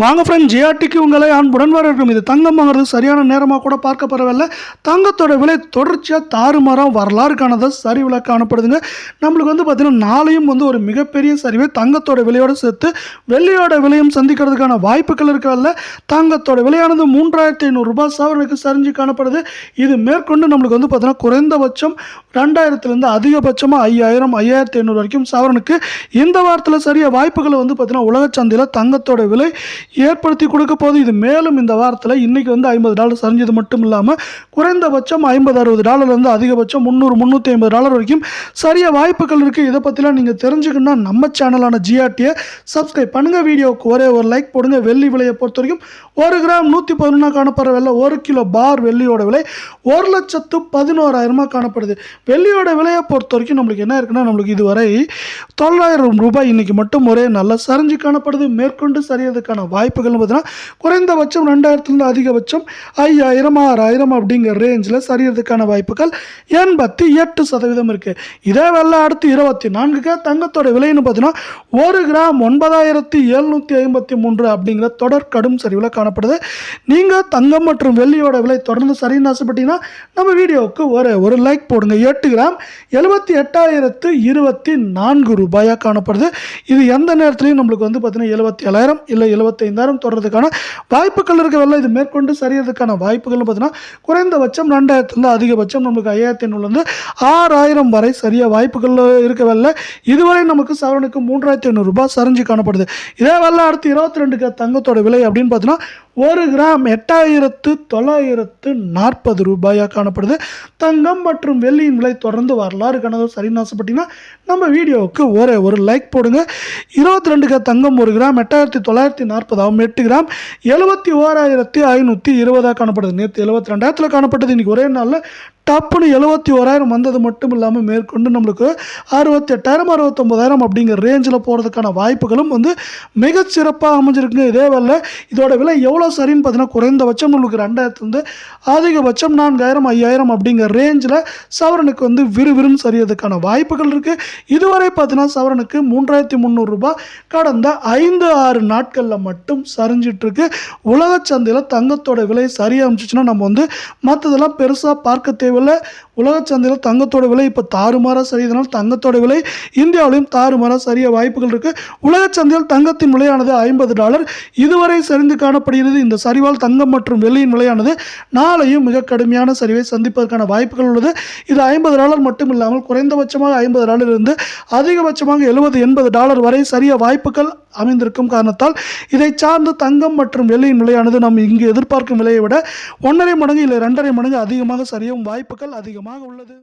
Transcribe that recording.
வாங்க ஃப்ரெண்ட் ஜிஆர்டிக்கு உங்களை அன்புடன் வரவேற்கும். இது தங்கம் வாங்குறது சரியான நேரமாக கூட பார்க்க பரவாயில்ல. தங்கத்தோட விலை தொடர்ச்சியாக தாறுமாறாக வரலாறு காணத சரிவில் காணப்படுதுங்க நம்மளுக்கு வந்து பார்த்திங்கன்னா நாளையும் வந்து ஒரு மிகப்பெரிய சரிவை தங்கத்தோட விலையோடு சேர்த்து வெள்ளியோட விலையும் சந்திக்கிறதுக்கான வாய்ப்புகள் இருக்கல தங்கத்தோட விலையானது மூன்றாயிரத்தி ஐநூறுரூபா சவரனுக்கு சரிஞ்சு காணப்படுது. இது மேற்கொண்டு நம்மளுக்கு வந்து பார்த்திங்கன்னா குறைந்தபட்சம் ரெண்டாயிரத்துலேருந்து அதிகபட்சமாக ஐயாயிரம் ஐயாயிரத்தி ஐநூறு வரைக்கும் சவரனுக்கு இந்த வாரத்தில் சரியாக வாய்ப்புகளை வந்து பார்த்திங்கன்னா உலக சந்தையில் தங்கத்தோட விலை ஏற்படுத்தி கொடுக்க போது. இது மேலும் இந்த வாரத்தில் இன்றைக்கி வந்து ஐம்பது டாலர் சரிஞ்சது மட்டும் இல்லாமல் குறைந்தபட்சம் ஐம்பது அறுபது டாலர்லேருந்து அதிகபட்சம் முந்நூறு முந்நூற்றி ஐம்பது டாலர் வரைக்கும் சரியாக வாய்ப்புகள் இருக்குது இதை பற்றிலாம் நீங்கள் தெரிஞ்சுக்கணும்னா நம்ம சேனலான ஜிஆர்டியை சப்ஸ்கிரைப் பண்ணுங்கள் வீடியோவுக்கு ஒரே ஒரு லைக் போடுங்க. வெள்ளி விலையை பொறுத்த வரைக்கும் ஒரு கிராம் நூற்றி பதினொன்றா காணப்படுற வெள்ளை ஒரு கிலோ பார் வெள்ளியோட விலை ஒரு லட்சத்து பதினோராயிரமாக காணப்படுது. வெள்ளியோட விலையை பொறுத்த வரைக்கும் நம்மளுக்கு என்ன இருக்குன்னா நம்மளுக்கு இதுவரை தொள்ளாயிரம் ரூபாய் இன்றைக்கி மட்டும் ஒரே நல்ல சரிஞ்சு காணப்படுது. மேற்கொண்டு சரியதுக்கான வாய்ப்புகள்னு பார்த்தீங்கன்னா குறைந்தபட்சம் ரெண்டாயிரத்துலேருந்து அதிகபட்சம் ஐயாயிரம் ஆறாயிரம் அப்படிங்கிற ரேஞ்சில் சரியறதுக்கான வாய்ப்புகள் எண்பத்தி எட்டு சதவீதம் இருக்குது இதே வெள்ள அடுத்து இருபத்தி நான்குக்கு தங்கத்தோட விலைன்னு பார்த்தீங்கன்னா ஒரு கிராம் ஒன்பதாயிரத்தி எழுநூற்றி ஐம்பத்தி மூன்று அப்படிங்கிற தொடர் கடும் சரிவில் காணப்படுது. நீங்கள் தங்கம் மற்றும் வெள்ளியோட விலை தொடர்ந்து சரின்னு ஆசைப்பட்டீங்கன்னா நம்ம வீடியோவுக்கு ஒரு ஒரு லைக் போடுங்க. எட்டு கிராம் எழுபத்தி எட்டாயிரத்து இருபத்தி நான்கு ரூபாயாக காணப்படுது. இது எந்த நேரத்துலையும் நம்மளுக்கு வந்து பார்த்தீங்கன்னா எழுபத்தி ஏழாயிரம் இல்லை எழுபத்தி எழுபத்தைந்தாயிரம் தொடர்றதுக்கான வாய்ப்புகள் இருக்கவில்லை இது மேற்கொண்டு சரியறதுக்கான வாய்ப்புகள்னு பார்த்தீங்கன்னா குறைந்தபட்சம் ரெண்டாயிரத்துலேருந்து அதிகபட்சம் நமக்கு ஐயாயிரத்தி ஐநூறுலேருந்து ஆறாயிரம் வரை சரியாக வாய்ப்புகள் இருக்கவில்லை இதுவரை நமக்கு சவரனுக்கு மூன்றாயிரத்தி ஐநூறுரூபா சரிஞ்சு காணப்படுது. இதே வரல அடுத்து இருபத்தி ரெண்டுக்கு தங்கத்தோட விலை அப்படின்னு பார்த்தீங்கன்னா ஒரு கிராம் எட்டாயிரத்து தொள்ளாயிரத்து நாற்பது ரூபாயாக காணப்படுது. தங்கம் மற்றும் வெள்ளியின் விலை தொடர்ந்து வரலாறு கணக்கு சரின்னு ஆசைப்பட்டீங்கன்னா நம்ம வீடியோவுக்கு ஒரே ஒரு லைக் போடுங்க. இருபத்தி ரெண்டுக்கு தங்கம் ஒரு கிராம் எட்டாயிரத்தி தொள்ளாயிரத்தி நாற்பதாகும் எட்டு கிராம் எழுபத்தி ஓராயிரத்தி ஐநூற்றி இருபதாக காணப்படுது. நேற்று எழுபத்தி ரெண்டாயிரத்தில் காணப்பட்டது. இன்றைக்கி ஒரே நாளில் டப்புன்னு எழுபத்தி ஓராயிரம் வந்தது மட்டும் இல்லாமல் மேற்கொண்டு நம்மளுக்கு அறுபத்தெட்டாயிரம் அறுபத்தொம்போதாயிரம் அப்படிங்கிற ரேஞ்சில் போகிறதுக்கான வாய்ப்புகளும் வந்து மிகச்சிறப்பாக அமைஞ்சிருக்குங்க. இதே வேலை இதோட விலை எவ்வளோ சரின்னு பார்த்தீங்கன்னா குறைந்தபட்சம் நம்மளுக்கு ரெண்டாயிரத்துலேருந்து அதிகபட்சம் நான்காயிரம் ஐயாயிரம் அப்படிங்கிற ரேஞ்சில் சவரனுக்கு வந்து விறுவிறுன்னு சரியறதுக்கான வாய்ப்புகள் இருக்குது இதுவரை பார்த்தீங்கன்னா சவரனுக்கு மூன்றாயிரத்தி முந்நூறுரூபா கடந்த ஐந்து ஆறு நாட்களில் மட்டும் சரிஞ்சிட்ருக்கு உலக சந்தையில் தங்கத்தோட விலை சரியாக அமைச்சிச்சுன்னா நம்ம வந்து மற்றதெல்லாம் பெருசாக பார்க்க தேவையில்லை. உலக சந்தையில் தங்கத்தோட விலை இப்போ தாறுமாறாக சரியதுனால தங்கத்தோட விலை இந்தியாவிலையும் தாறுமாறாக சரிய வாய்ப்புகள் இருக்குது உலக சந்தையில் தங்கத்தின் விலையானது ஐம்பது டாலர். இதுவரை சரிந்து காணப்படுகிறது இந்த சரிவால் தங்கம் மற்றும் வெள்ளியின் விலையானது நாளையும் மிக கடுமையான சரிவை சந்திப்பதற்கான வாய்ப்புகள் உள்ளது. இது ஐம்பது டாலர் மட்டும் இல்லாமல் குறைந்தபட்சமாக ஐம்பது டாலர் இருந்து அதிகபட்சமாக எழுபது எண்பது டாலர் வரை சரிய வாய்ப்புகள் அமைந்திருக்கும் காரணத்தால் இதை சார்ந்து தங்கம் மற்றும் வெள்ளியின் விலையானது நாம் இங்கு எதிர்பார்க்கும் விலையை விட ஒன்றரை மடங்கு இல்லை ரெண்டரை மடங்கு அதிகமாக சரியும் வாய்ப்புகள் அதிகமாக உள்ளது.